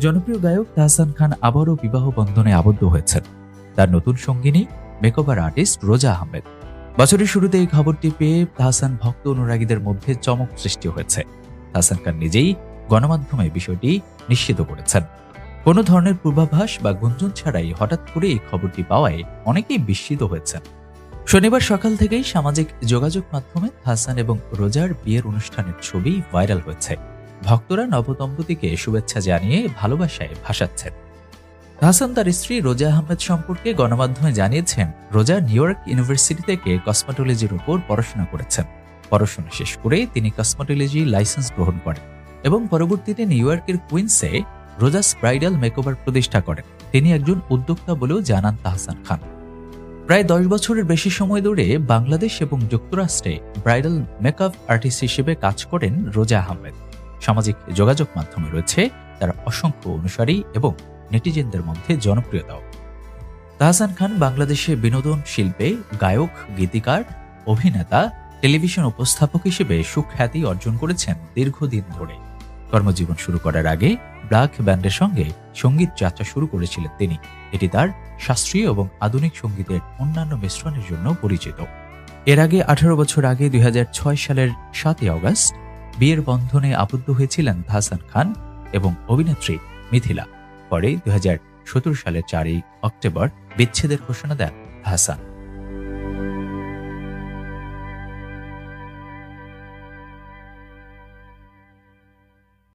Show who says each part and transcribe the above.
Speaker 1: জনপ্রিয় গায়ক তাহসান খান আবারও বিবাহ বন্ধনে আবদ্ধ হয়েছেন। তার নতুন সঙ্গিনী, মেকওভার আর্টিস্ট রোজা আহমেদ। বছরের শুরুতে এই খবরটি পেয়ে তাহসান ভক্ত অনুরাগীদের মধ্যে চমক সৃষ্টি হয়েছে। তাহসান খান নিজেই গণমাধ্যমে বিষয়টি নিশ্চিত করেছেন। কোনো ধরনের পূর্বাভাস বা গুঞ্জন ছাড়াই হঠাৎ করে এই খবরটি পাওয়ায় অনেকেই বিস্মিত হয়েছেন। শনিবার সকাল থেকেই সামাজিক যোগাযোগ মাধ্যমে হাসান এবং রোজার বিয়ের অনুষ্ঠানের ছবি ভাইরাল হয়েছে। ভক্তরা নবদম্পতিকে শুভেচ্ছা জানিয়ে ভালোবাসায় ভাসাচ্ছেন। হাসান তার স্ত্রী রোজা আহমেদ সম্পর্কে গণমাধ্যমে জানিয়েছেন, রোজা নিউ ইয়র্ক ইউনিভার্সিটি থেকে কসমেটোলজির উপর পড়াশোনা করেছেন। পড়াশোনা শেষ করে তিনি কসমেটোলজি লাইসেন্স গ্রহণ করেন এবং পরবর্তীতে নিউ ইয়র্কের কুইন্সে রোজাস ব্রাইডাল মেকওভার প্রতিষ্ঠা করেন। তিনি একজন উদ্যোক্তা বলেও জানান তাহসান খান। প্রায় দশ বছরের বেশি সময় ধরে বাংলাদেশ এবং যুক্তরাষ্ট্রে ব্রাইডাল মেকআপ আর্টিস্ট হিসেবে কাজ করেন রোজা আহমেদ। সামাজিক যোগাযোগ মাধ্যমে রয়েছে। তার অসংখ্য অনুসারী এবং নেটিজেনদের মধ্যে জনপ্রিয়তাও। তাহসান খান বাংলাদেশে বিনোদন শিল্পে গায়ক, গীতিকার, অভিনেতা, টেলিভিশন উপস্থাপক হিসেবে সুখ্যাতি অর্জন করেছেন দীর্ঘদিন ধরে। কর্মজীবন শুরু করার আগে ব্ল্যাক ব্যান্ডের সঙ্গে সংগীত যাত্রা শুরু করেছিলেন তিনি। এটি তার শাস্ত্রীয় এবং আধুনিক সঙ্গীতের অন্যান্য মিশ্রণের জন্য পরিচিত। এর আগে আঠারো বছর আগে দুই হাজার ছয় সালের সাতই অগস্ট বিয়ের বন্ধনে আবদ্ধ হয়েছিলেন হাসান খান এবং অভিনেত্রী মিথিলা। পরে দু সালের চারই অক্টোবর বিচ্ছেদের ঘোষণা দেন হাসান।